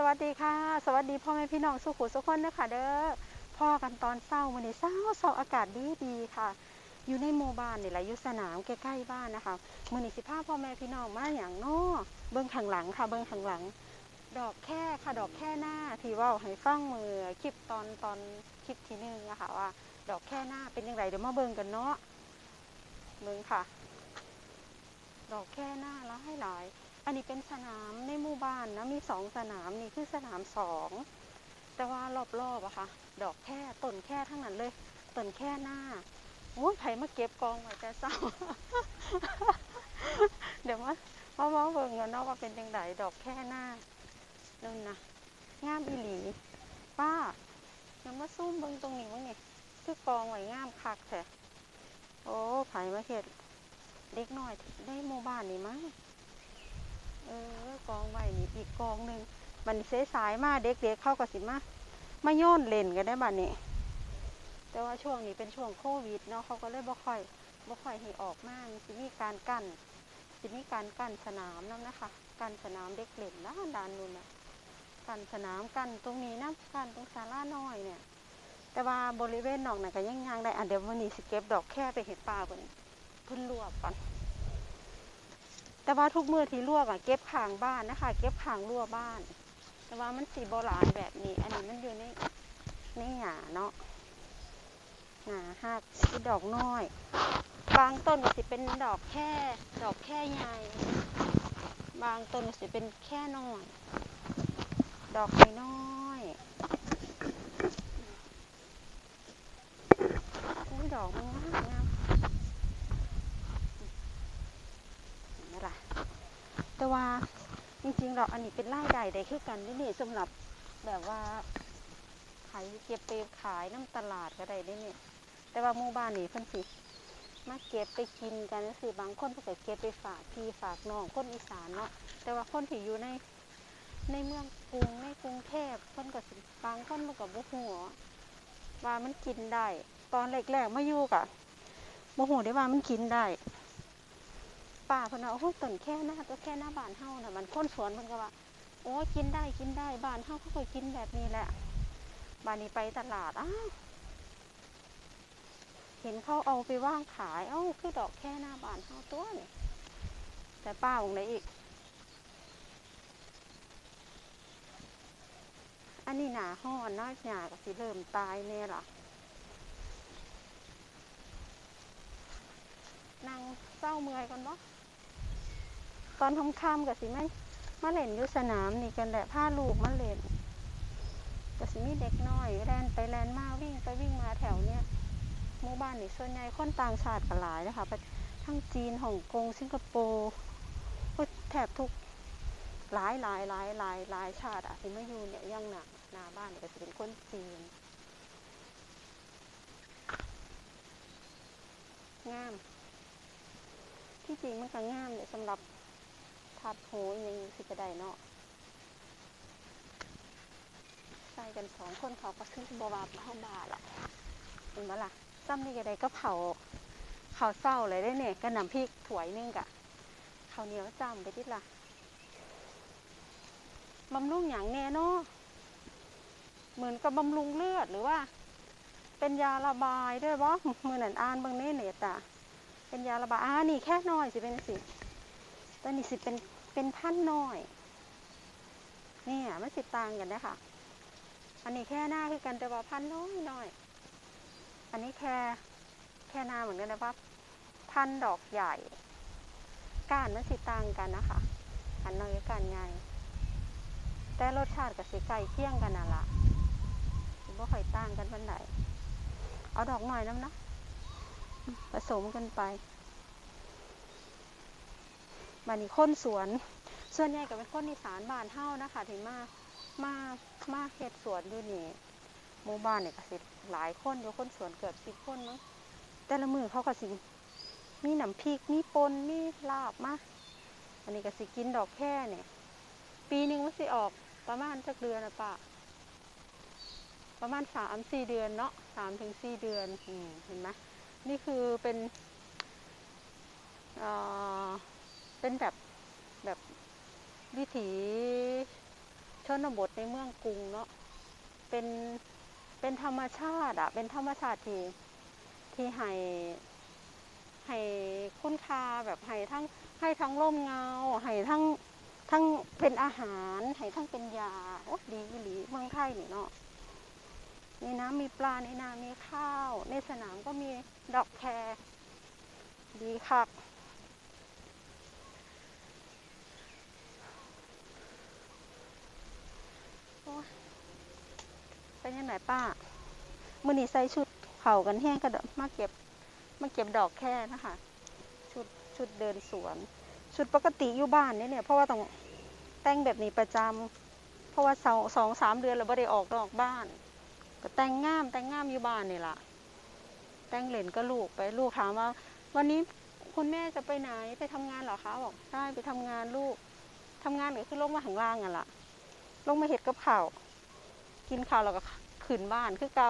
สวัสดีค่ะ สวัสดีพ่อแม่พี่น้องสุขุสุขคนนะคะเด้อพ่อกันตอนเศร้ามื้อนี้เศร้าเศร้าอากาศดีดีค่ะ อยู่ในหมู่บ้านนี่แหละอยู่สนามใกล้ๆบ้านนะคะมื้อนี้สิพาพ่อแม่พี่น้องมาอย่างนอเบิ่งข้างหลังค่ะ เบิ่งข้างหลัง ดอกแค่ค่ะดอกแค่หน้าที่ว่าให้ฟังมือคลิปตอนตอนคลิปที่หนึ่งอะคะว่า ดอกแค่หน้าเป็นยังไงเดี๋ยวมาเบิ่งกันเนาะเบิ่งค่ะ ดอกแค่หน้าแล้วให้หลาย อันนี้เป็นสนามในหมู่บ้านนะมีสองสนามนี่คือสนามสองแต่ว่ารอบๆอะค่ะ ดอกแค่ต้นแค่ทั้งนั้นเลยต้นแค่หน้าโอ้ไผมาเก็บกองไว้แต่เศร้าเดี๋ยวมามามาเบิ่งกันเนาะว่าเป็นยังไงดอกแค่หน้านั่นนะงามอีหลี ป้ายังมาซุ่มเบิ่งตรงนี้บ้างนี่คือกองไว้งามคักแท้โอ้ไผมาเฮ็ด เด็กน้อยได้หมู่บ้านนี่มั้งเออกองไว้นี่อีกกองหนึ่งมันเสสายมาเด็กๆเข้ากับสิมามาโยนเล่นกันได้บัดนี้ แต่ว่าช่วงนี้เป็นช่วงโควิดเนาะเขาก็เลยบ่ค่อยบ่ค่อยให้ออกมามันสิมีการกั้นสิมีการกั้นสนามนํนะคะกั้นสนามเด็กเล่นด้านด้านนู้นน่ะกั้นสนามกั้นตรงนี้นะกั้นตรงศาลาน้อยเนี่ย แต่ว่าบริเวณนอกน่ะก็ยังยางได้อะเดี๋ยววันนี้สิเก็บดอกแค่ไปเห็ดปลาเพิ่นเพิ่นรวบก่อน แต่ว่าทุกมือที่ลวกอะเก็บขางบ้านนะคะ เก็บขางรั่วบ้าน แต่ว่ามันสีโบราณแบบนี้ อันนี้มันอยู่ในในหยาเนาะหนาหักคือดอกน้อยบางต้นก็สิเป็นดอกแค่ ดอกแค่ใหญ่บางต้นก็สิเป็นแค่น้อยดอกน้อยอุ้ยดอกมันงามงาม เห็นไหมล่ะ แต่ว่าจริงๆเราอันนี้เป็นรายได้ได้คือกันนี่นี่สำหรับแบบว่าขายเก็บไปขายน้ำตลาดก็ได้ได้นี่แต่ว่าหมู่บ้านนี่เพิ่นสิมาเก็บไปกินกันก็คือบางคนเพิ่นก็เก็บไปฝากพี่ฝากน้องคนอีสานเนาะแต่ว่าคนที่อยู่ในในเมืองกรุงในกรุงเทพเพิ่นก็สิบางคนมันก็บ่ฮู้ว่ามันกินได้ ตอนแรกๆมาอยู่กะบ่ฮู้ได้ว่ามันกินได้ ป้าเพิ่นว่าโอ้ยต้นแค่หน้าตัวแค่หน้าบ้านเฮาน่ะมันคนสวนเพิ่นก็ว่า โอ้ยกินได้กินได้บ้านเฮาเขาก็กินแบบนี้แหละบ้านนี้ไปตลาดอ้าวเห็นเขาเอาไปว่างขาย เอ้าคือดอกแค่หน้าบ้านเฮาตัวนี่แต่ป้าอกไหนอีก อันนี้หนาห้อนน้าหยาก็สิเริ่มตายแน่ล่ะนั่ง เศร้าเมื่อยก่อนบ่ตอนค่ำๆกับสิไม่มาเล่นอยู่สนามนี่กันแหละพาลูกมาเล่นก็สิมีเด็กน้อยแลนไปแลนมาวิ่งไปวิ่งมาแถวเนี้ยหมู่บ้านนี่ส่วนใหญ่คนต่างชาติก็หลายนะคะไปทั้งจีนฮ่องกงสิงคโปร์โอ้ยแถบทุกหลายหลายหลายหลายหลายชาติอะที่มาอยู่เนี่ยยังหนักหน้าบ้านก็จะเป็นคนจีนงาม ที่จริงมันก็งามเลยสำหรับทัดโหอหยังสิกระไดเนาะใส่กันสองคนเขาก็ขึ้นบวาเข้าบาละเห็นไหมล่ะซ้ำนี่กระไดก็เผาเขาวเศร้าเลยได้เนี่ยกระนำพริกถวยนึงกะข้าวเหนียวจ้ำไปทิละบำรุงอย่างแน่เนาะเหมือนกับบำรุงเลือดหรือว่า เป็นยาระบายด้วยบ่มือนันอ่านเบางในเน็ตอะเป็น ยาระบายอ่านี่แค่น้อยสิเป็นสิตัวนี้สิเป็นเป็นพันน้อยเนี่ยมันสิต่างกันนะคะอันนี้แค่หน้าคือกันแต่ว่าพันน้อยน้อยอันนี้แค่แค่หน้าเหมือนกันนะว่าพันดอกใหญ่ก้านมันสิต่างกันนะคะอันน้อยกับกานใหญ่แต่รสชาติกับสิไก่เคี่ยงกันน่ะละสิบ่ค่อยต่างกันปันไหนเอาดอกหน่อยน้ำนะผสมกันไป บานนี้คนสวน ส่วนใหญ่ก็เป็นคนอีสานบ้านเฮานะคะที่มามามาเฮ็ดสวนอยู่นี่หมู่บ้านเนี่ยก็สิหลายคนอยู่คนสวนเกือบสิบคนมั้งแต่ละมือเขาก็สิมีหน้ำพริกมีปนมีลาบมาอันนี้ก็สิกินดอกแค่เนี่ยปีหนึ่งมันสิออกประมาณจักเดือนนะป่ะประมาณสามสี่เดือนเนาะสามถึงสี่เดือนอืมเห็นไหมนี่คือเป็น เป็นแบบแบบวิถีชชนบทในเมืองกรุงเนาะเป็นเป็นธรรมชาติอะเป็นธรรมชาติที่ที่ให้ให้คุณค่าแบบให้ทั้งให้ทั้งร่มเงาให้ทั้งทั้งเป็นอาหารให้ทั้งเป็นยาโอ้ดีอีหลีเมืองไทยนี่เนาะในน้ำมีปลาในนา มีข้าว ในสนามก็มีดอกแครดีคัก เป็นยังไงป้ามื่อนี้ใส่ชุดเข่ากันแห้งกระดมาเก็บมาเก็บดอกแค่นะคะ ชุดชุดเดินสวน ชุดปกติอยู่บ้านเนี่ยเนี่ยเพราะว่าต้องแต่งแบบนี้ประจำเพราะว่าสองสองสามเดือนเราไม่ได้ออกนอกบ้าน ก็แต่งงามแต่งงามอยู่บ้านนี่แหละแต่งเหรนก็ลูกไปลูกถามว่า วันนี้คุณแม่จะไปไหนไปทำงานเหรอคะบอกได้ไปทำงานลูกทำงานก็คือลงมาข้างล่างอะล่ะ ลงมาเห็ดกับข้าวกินข้าวแล้วก็ขึ้นบ้านคือเกา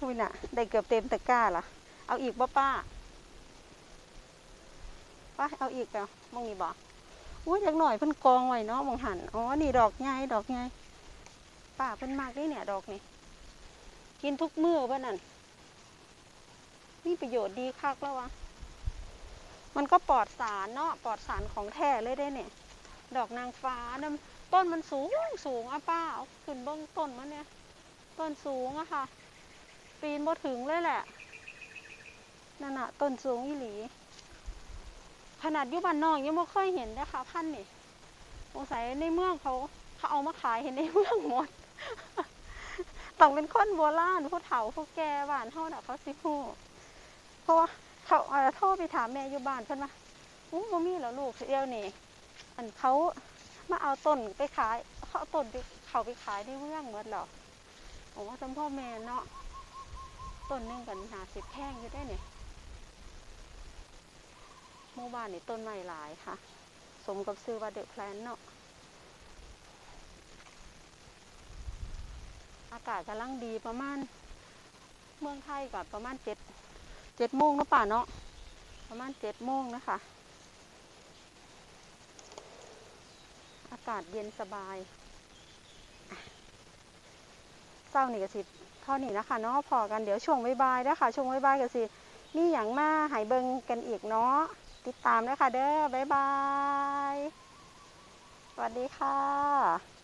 อุ้ยน่ะ ได้เกือบเต็มตะกร้าละเอาอีกบ่ป้าป้าเอาอีกอะมองนี่บ่อุ้ยอยากหน่อยเพิ่นกองไว้เนาะมองหันอ๋อนี่ดอกใหญ่ดอกใหญ่ป้าเพิ่นมากนี่เนี่ย ดอกนี่กินทุกมื้อเพิ่นนั่นมีประโยชน์ดีคักแล้ววะมันก็ปลอดสารเนาะปลอดสารของแท้เลยได้เนี่ย ดอกนางฟ้าน้ำต้นมันสูงสูงอะป้าขึ้นเบื้องต้นมันเนี่ย ต้นสูงอะค่ะ ปีนบ่ถึงเลยแหละ นั่นอะต้นสูงอีหลี ขนาดยุบันนอกยังไม่เคยเห็นนะคะพันนี่สงสัยในเมืองเขาเขาเอามาขายเห็นในเมืองหมดต้องเป็นคนโบราณผู้เฒ่าผู้แก่บ้านเฮาน่ะเขาสิฮู้เพราะว่าเขาเอ่อโทรไปถามแม่อยู่บ้านเพิ่นว่าอู้บ่มีแล้วลูกเดียวนี่ อันเขามาเอาต้นไปขายเขาเอาต้นไปเขาไปขายในเมืองหมดหรอผมว่าจำพ่อแม่เนาะต้นนึงกันหาสิบแท่งอยู่ได้เนี่ยหมู่บ้านนี่ต้นไม้หลายค่ะ สมกับซื้อว่าเดอะแพลนเนาะอากาศกำลังดีประมาณ เมืองไทยก่อนประมาณเจ็ดเจ็ดโมงนะป่าเนาะประมาณเจ็ดโมงนะคะากาศเย็นสบายเศร้านี่ก็สิเท่านี้นะคะเนาะพอกันเดี๋ยวช่วงบายๆนะคะช่วงบายๆก็สิมีอย่างมาหายเบิงกันอีกเนาะติดตามนะคะเด้อบายบายสวัสดีค่ะ